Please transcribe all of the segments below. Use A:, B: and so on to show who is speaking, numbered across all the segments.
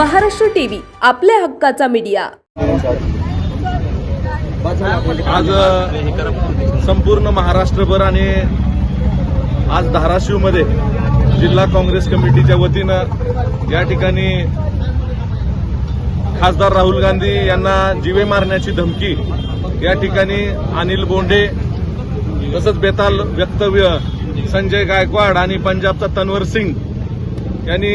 A: Maharashtra TV आपल्या हक्काचा media.
B: आज संपूर्ण महाराष्ट्रभर आणि आज धाराशिवमध्ये जिल्हा काँग्रेस कमिटीच्या वतीनं या ठिकाणी खासदार राहुल गांधी यांना जीवे मारण्याची धमकी या ठिकाणी अनिल बोंडे तसंच बेताल वक्तव्य संजय गायकवाड आणि पंजाबचा तन्वर सिंग यांनी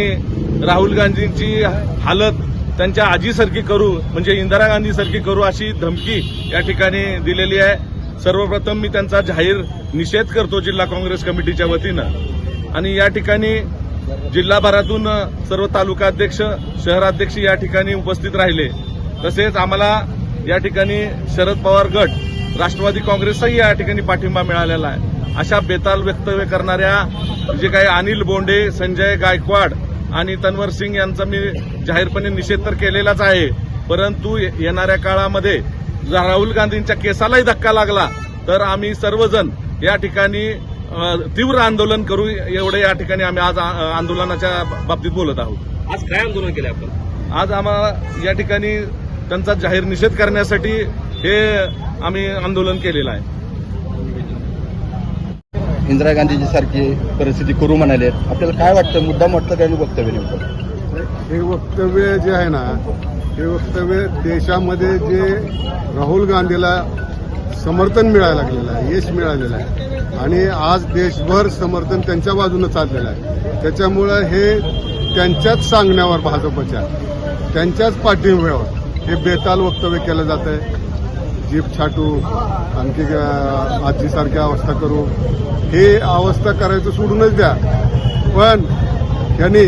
B: राहुल गांधींची हालत त्यांच्या आजीसारखी करू म्हणजे इंदिरा गांधीसारखी करू अशी धमकी या ठिकाणी दिलेली आहे. सर्वप्रथम मी त्यांचा जाहीर निषेध करतो जिल्हा काँग्रेस कमिटीच्या वतीनं. आणि या ठिकाणी जिल्हाभरातून सर्व तालुकाध्यक्ष शहराध्यक्ष या ठिकाणी उपस्थित राहिले. तसेच आम्हाला या ठिकाणी शरद पवार गट राष्ट्रवादी काँग्रेसचाही या ठिकाणी पाठिंबा मिळालेला आहे. अशा बेताल वक्तव्य करणाऱ्या जे काही अनिल बोंडे संजय गायकवाड आणि तन्वर सिंग यांचा मी जाहीरपणे निषेध तर केलेलाच आहे. परंतु येणाऱ्या काळामध्ये जर राहुल गांधींच्या केसालाही धक्का लागला तर आम्ही सर्वजण या ठिकाणी तीव्र आंदोलन करू. एवढे या ठिकाणी आम्ही आज आंदोलनाच्या बाबतीत बोलत आहोत.
C: आज काय आंदोलन केलं आपण?
B: आज आम्हाला या ठिकाणी त्यांचा जाहीर निषेध करण्यासाठी हे आम्ही आंदोलन केलेलं आहे.
D: इंदिरा गांधीजी सारखी परिस्थिती करू म्हणाले. आपल्याला काय वाटतं? मुद्दाम म्हटलं काय? वक्तव्य नेमकं?
E: हे वक्तव्य जे आहे ना हे वक्तव्य देशामध्ये जे राहुल गांधीला समर्थन मिळायला लागलेलं आहे यश मिळालेलं आहे. आणि आज देशभर समर्थन त्यांच्या बाजूनं चाललेलं आहे. त्याच्यामुळं हे त्यांच्याच सांगण्यावर भाजपच्या त्यांच्याच पाठिंब्यावर हे बेताल वक्तव्य केलं जात आहे जीप छाटू आणखी अं, आजीसारखी अवस्था करू. हे अवस्था करायचं सोडूनच द्या. पण यांनी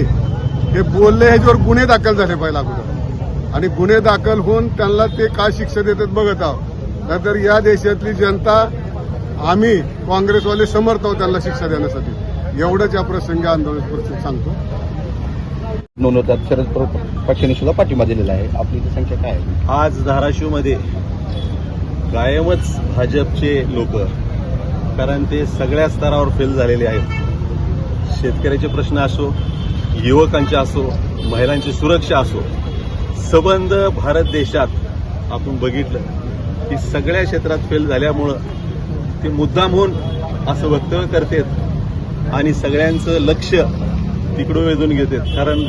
E: हे बोलले ह्याच्यावर गुन्हे दाखल झाले पाहिजे अगोदर. आणि गुन्हे दाखल होऊन त्यांना ते काय शिक्षा देतात बघत आहोत नाहीतर या देशातली जनता आम्ही काँग्रेसवाले समर्थ आहोत त्यांना शिक्षा देण्यासाठी. एवढंच या प्रसंगी आंदोलन परिस्थिती सांगतो.
D: नोंदवतात शरद पवार पक्षाने सुद्धा पाठिंबा दिलेला आहे. आपली संख्या काय आहे?
C: आज धाराशिवमध्ये कायमच भाजपचे लोक. कारण ते सगळ्या स्तरावर फेल झालेले आहेत. शेतकऱ्याचे प्रश्न असो युवकांचे असो महिलांची सुरक्षा असो सबंध भारत देशात आपण बघितलं की सगळ्या क्षेत्रात फेल झाल्यामुळं ते मुद्दाम होऊन असं वक्तव्य करतात आणि सगळ्यांचं लक्ष तिकडं वेधून घेतात. कारण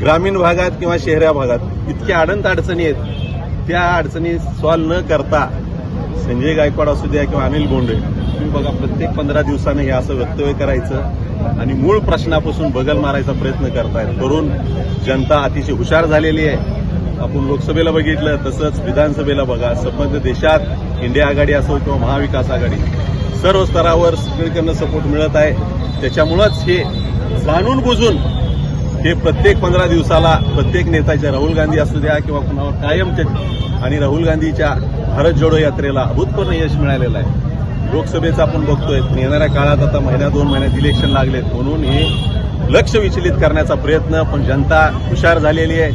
C: ग्रामीण भागात किंवा शहरा भागात इतक्या अडंत अडचणी आहेत. त्या अडचणी सॉल्व्ह न करता संजय गायकवाड असू द्या किंवा अनिल बोंडे तुम्ही बघा प्रत्येक पंधरा दिवसानं हे असं वक्तव्य करायचं आणि मूळ प्रश्नापासून बगल मारायचा प्रयत्न करतायत. करून जनता अतिशय हुशार झालेली आहे. आपण लोकसभेला बघितलं तसंच विधानसभेला बघा. संबंध देशात इंडिया आघाडी असो किंवा महाविकास आघाडी सर्व स्तरावर सगळीकडनं सपोर्ट मिळत आहे. त्याच्यामुळंच हे जाणून बुजून हे प्रत्येक पंधरा दिवसाला प्रत्येक नेत्याच्या राहुल गांधी असू द्या किंवा कुणावर कायमचे आणि राहुल गांधीच्या भारत जोडो यात्रेला अभूतपूर्ण यश मिळालेलं आहे. लोकसभेचं आपण बघतोय. येणाऱ्या काळात आता महिन्या दोन महिन्यात इलेक्शन लागलेत म्हणून हे लक्ष विचलित करण्याचा प्रयत्न पण जनता हुशार झालेली आहे.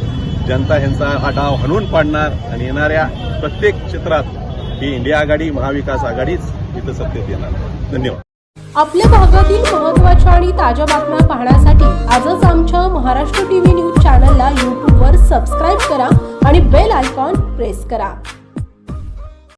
C: जनता ह्यांचा हा डाव हणून पाडणार आणि येणाऱ्या प्रत्येक क्षेत्रात ही इंडिया आघाडी महाविकास आघाडीच इथं सत्तेत येणार. धन्यवाद.
A: आपल्या भागातील महत्त्वाच्या आणि ताज्या बातम्या पाहण्यासाठी आजच आमच्या महाराष्ट्र टीव्ही न्यूज चॅनलला यूट्यूबवर सबस्क्राईब करा आणि बेल आयकॉन प्रेस करा.